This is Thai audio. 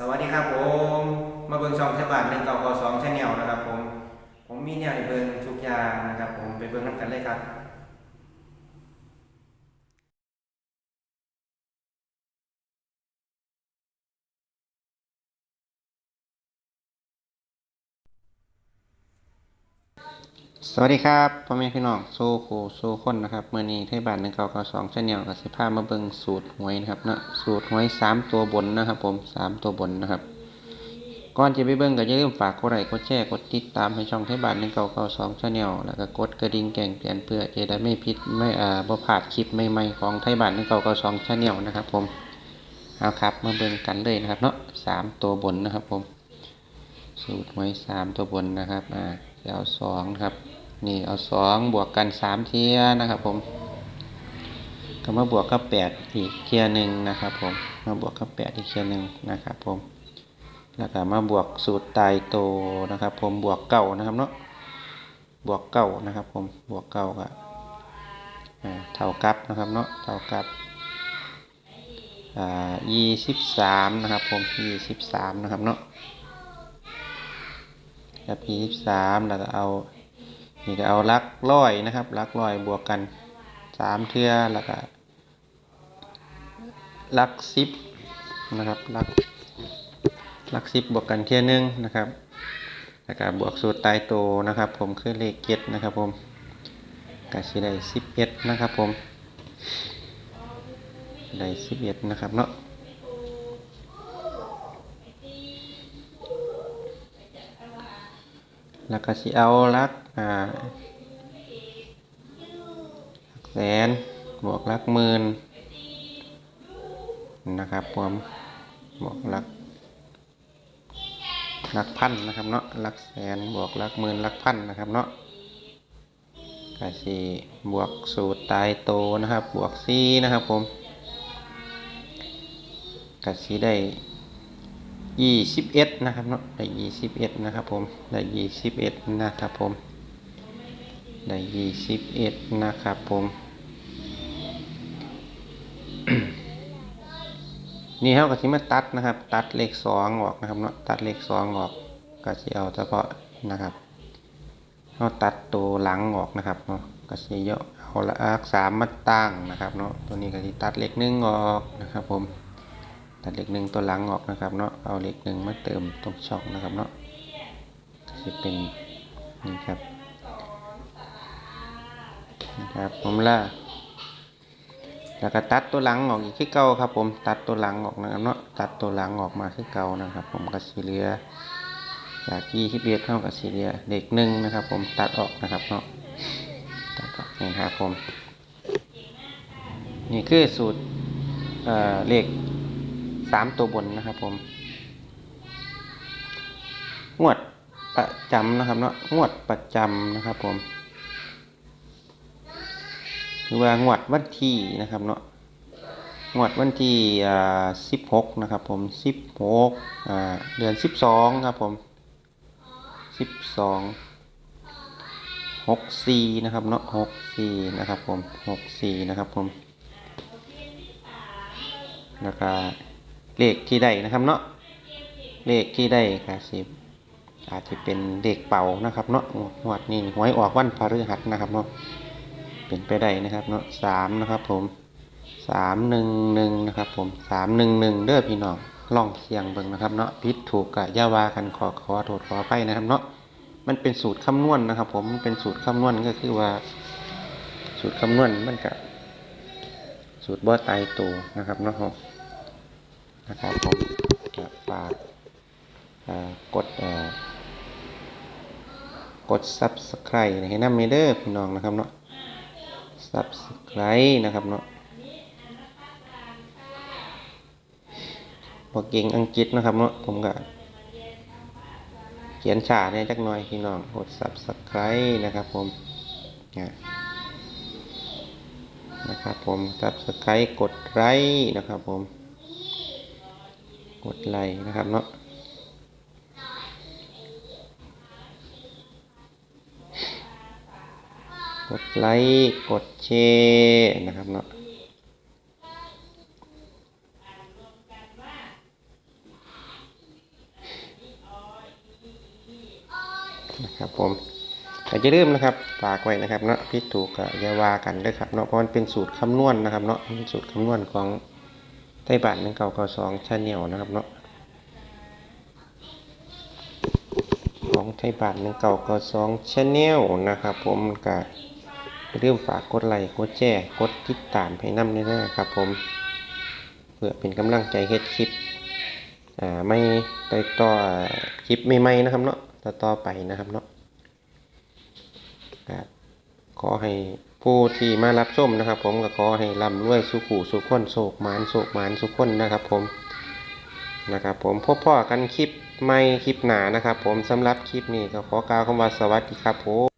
สวัสดีครับผม มาเบิ่งช่องฉบับาลหนึ่งเก่าก่อสองชแนลนะครับผม ผมมีเนี่ยเบิ่งทุกอย่างนะครับผมไปเบิ่งน้ำกันเลยครับ สวัสดีครับพ่อแม่พี่น้องโซโคโซคนนะครับเมื่อนี้เทศบาลหนึ่งเก้าเก้าสองชแนลกับสิพาพมาเบิงสูตรหวยนะครับเนาะสูตรหวยสามตัวบนนะครับผมสามตัวบนนะครับก่อนจะไปเบิงก็อย่าลืมฝากกดไลค์กดแชร์กดติดตามให้ช่องเทศบาลหนึ่งเก้าเก้าสองชาแนลแล้วก็กดกระดิ่งแจ้งเตือนเพื่อจะได้ไม่ผิดไม่อ่าบ่พลาดคลิปใหม่ๆของไทยบ้านหนึ่งเก้าเก้าสองชาแนลนะครับผมเอาครับมาเบิงกันเลยนะครับเนาะสามตัวบนนะครับผม สูตรหวยสามตัวบนนะครับ อ่าเดี๋ยวเอาสองครับ นี่เอาสองบวกกันสามเทียนะครับ ผมก็มาบวกกับแปดอีกเทียหนึ่งนะครับ ผมมาบวกกับแปดอีกเทียหนึ่งนะครับ ผม แล้วก็มาบวกสูตรตายโตนะครับ ผมบวกเก้านะครับเนาะบวกเก้านะครับ ผมบวกเก้าก็อ่าเท่ากับนะครับเนาะเท่ากับอ่ายี่สิบสามนะครับ ผมยี่สิบสามนะครับเนาะ ครับยี่สิบสามแล้วก็เอานี่ก็เอาลักร้อยนะครับลักร้อยบวกกันสามเทือแล้วก็ลักสิบนะครับลักหลักสิบบวกกันเทียหนึงนะครับแล้วก็บวกสูตรตายโตวนะครับ ผมคือเลขเจ็ดนะครับผมก็สิได้สิบเอ็ดนะครับผมได้สิบเอ็ดนะครับเนาะ แล้วก็สิเอาหลักอ่าแสนบวกลักหมื่นนะครับผมบวกลักลักพันนะครับเนาะลักแสนบวกลักหมื่นลักพันนะครับเนาะกาสีบวกสูตรตายโตนะครับ บวกซีนะครับผมกาสีได้ ยี่สิบเอ็ดนะครับเนาะได้ยี่สิบเอ็ดนะครับผมได้ยี่สิบเอ็ดนะครับผมได้ยี่สิบเอ็ดนะครับผมนี่เขาก็สิมาตัดนะครับ ตัดเลขสองออกนะครับเนาะตัดเลขสองออกก็สิเอาเฉพาะนะครับเขาตัดตัวหลังออกนะครับเนาะก็สิเยอะเอาละอักสามมาตั้งนะครับเนาะตัวนี้ก็สิตัดเลขหนึ่งออกนะครับผม ตัดเลขหนึ่งตัวหลังออกนะครับเนาะเอาเลขหนึ่งมาเติมตรงช่องนะครับเนาะก็สิเป็นนี่ครับนะครับผมละแล้วก็ตัดตัวหลังออกอีกคือเก่าครับ ผมตัดตัวหลังออกนะครับเนาะตัดตัวหลังออกมาคือเก่านะครับ ผมก็สีเหลือจากยี่สิบเอ็ดเท่ากับสีเหลือเด็กหนึ่งนะครับ ผมตัดออกนะครับเนาะตัดออกนี่ครับผม นี่คือสูตรเอ่อเลข สามตัวบนนะครับผม งวดประจำนะครับเนาะ งวดประจำนะครับผม หรือว่างวดวันที่นะครับเนาะ งวดวันที่อ่าสิบหกนะครับผมสิบหกอ่าเดือนสิบสองครับผมสิบสองหกสี่นะครับเนาะหกสี่นะครับผมหกสี่นะครับผมแล้วก็ เลขที่ได้นะครับเนาะเลขที่ได้ก็สิบอาจจะเป็นเลขเป่านะครับเนาะงวดนี้หวยออกวันพฤหัสนะครับเนาะเป็นไปได้นะครับเนาะสามนะครับ ผมสามหนึ่งหนึ่งนะครับ ผมสามหนึ่งหนึ่งเด้อพี่น้องลองเสียงเบิ่งนะครับเนาะพิษถูกกะยาวากันขอขอโทษขอไปนะครับเนาะมันเป็นสูตรคำนวณนะครับ ผมมันเป็นสูตรคำนวณก็คือว่า สูตรคำนวณมันกะสูตรบ่ตายตัวนะครับเนาะ นะครับผมฝากกดกด subscribe ให้นำเมเด้อพี่น้องนะครับเนาะ subscribe นะครับเนาะบอกเก่งอังกฤษนะครับเนาะผมก็เขียนฉาเนี่ยจักหน่อยพี่น้องกด subscribe นะครับผมเนี่ยนะครับผม subscribe กดไลค์นะครับผม กดไลค์นะครับเนาะกดไลค์กดแชร์นะครับเนาะนะครับผมแต่จะลืมนะครับฝากไว้นะครับเนาะพิถูกอย่าว่ากันด้วยครับเนาะเพราะมันเป็นสูตรคำนวณนะครับเนาะสูตรคำนวณของ ไต้บัตรหนึ่งเก่าเก่าสองชาแนลนะครับเนาะของไทยบัตรหนึ่งเก่าเก่าสองชาแนลนะครับ ผมก็อย่าลืมฝากกดไลค์กดแชร์กดติดตามให้นำด้วยนะครับ ผมเพื่อเป็นกำลังใจเฮ็ดคลิปอ่าไม่ไปต่ออ่าคลิปใหม่ๆนะครับเนาะต่อต่อไปนะครับเนาะก็ขอให้ ผู้ที่มารับชมนะครับ ผมก็ขอให้ร่ำรวยสุขุสุขคนโศกหมานโศกหมานสุขคนนะครับ ผมนะครับ ผมพบพ่อกันคลิปใหม่คลิปหนานะครับ ผมสำหรับคลิปนี้ก็ขอกล่าวคำว่าสวัสดีครับผม